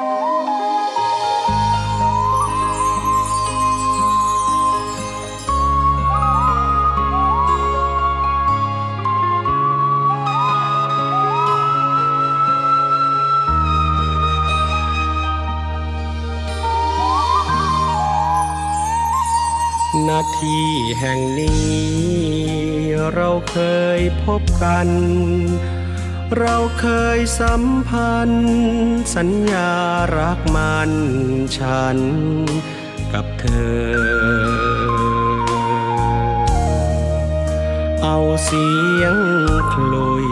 นาทีแห่งนี้เราเคยพบกัน เราเคยสัมพันธ์ สัญญารักมันฉันกับเธอ เอาเสียงคลุย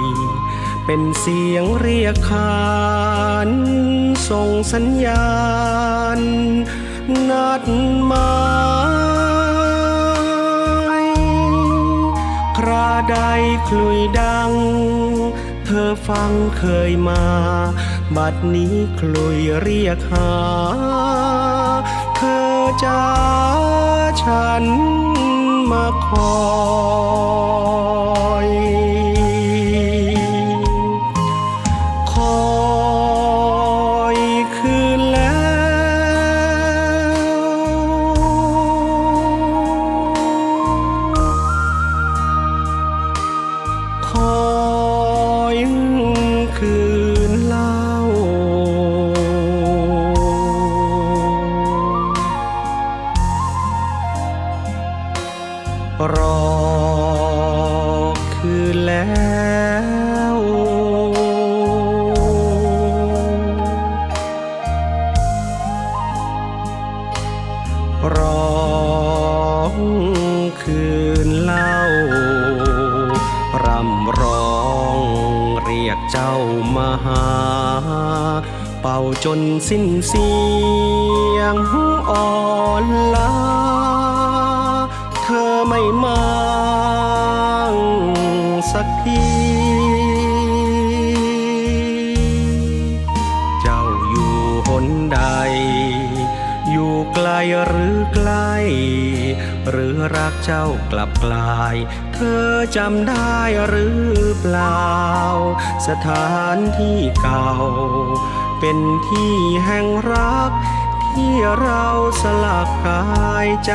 เป็นเสียงเรียกขานส่งสัญญาณ นัดหมายคราใดคลุยดัง เธอฟังเคยมา บัดนี้คลุยเรียกหา เธอจ้าฉันมาขอ รอคืนแล้วร้องคืนเล่ารำร้องเรียกเจ้ามาหา เป่าจนสิ้นเสียงอ่อนล้า ธอไม่มาสักที เจ้าอยู่หนใด อยู่ไกลหรือใกล้ หรือรักเจ้ากลับกลาย เธอจำได้หรือเปล่า สถานที่เก่า เป็นที่แห่งรัก ที่เราสลักกายใจ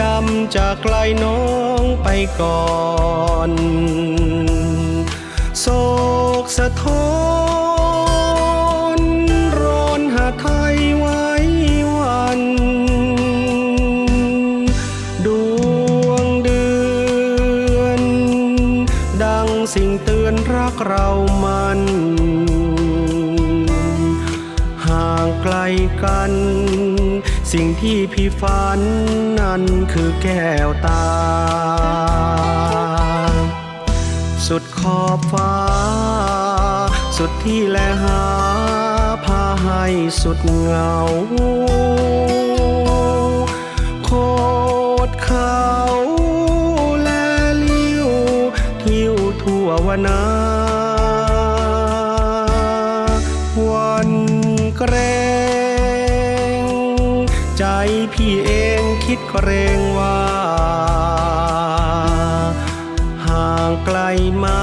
จำจากไกลน้องไปก่อนโศกสะท้อนร้อนหาไทยไว้วัน ดวงเดือน ดังสิ่งเตือนรักเรา กัน สิ่งที่พี่ฝันนั้นคือแก้วตา สุดขอบฟ้า สุดที่แลหา พาให้สุดเหงา โคดเขาและลิ้ว ทิวทั่ววนา พี่เองคิดเกรงว่า ห่างไกลมา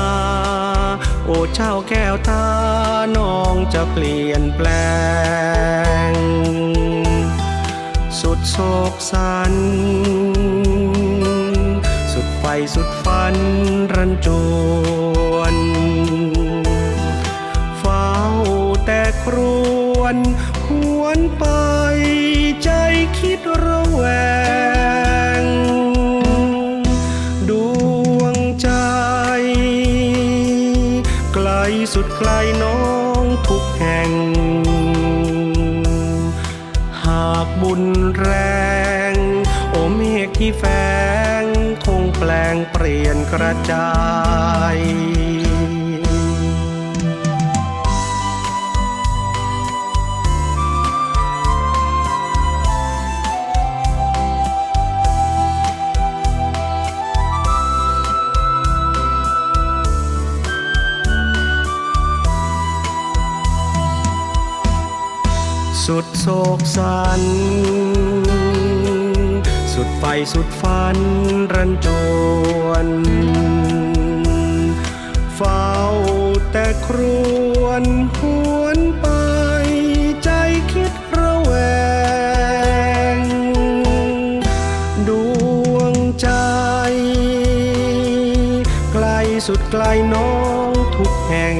โอ้เจ้าแก้วตาน้องจะเปลี่ยนแปลง สุดโศกสัน สุดไฟสุดฝันรันจวน สุดไกลน้องทุกแห่ง หากบุญแรง โอเมฆที่แฝงคงแปลงเปลี่ยนรียนกระจาย สุดโศกสัน สุดไฟสุดฟันรันจวนเฝ้าแต่ครวนหวนไปใจคิดระแวง ดวงใจ ไกลสุดไกลน้องทุกแห่ง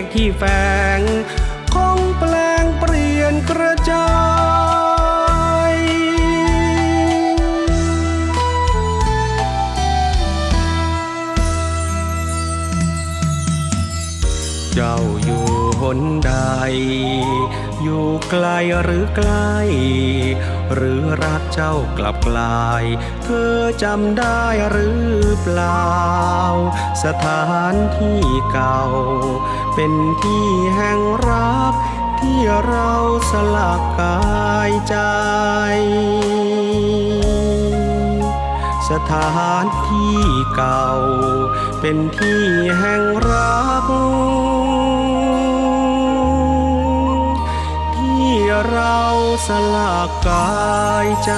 โอเมฆที่แฝง เจ้าอยู่หนใด อยู่ไกลหรือใกล้ หรือรักเจ้ากลับกลาย เธอจำได้หรือเปล่า สถานที่เก่า เป็นที่แห่งรัก ที่เราสลักกายใจสถานที่เก่า เป็นที่แห่งรัก สลากกายใจ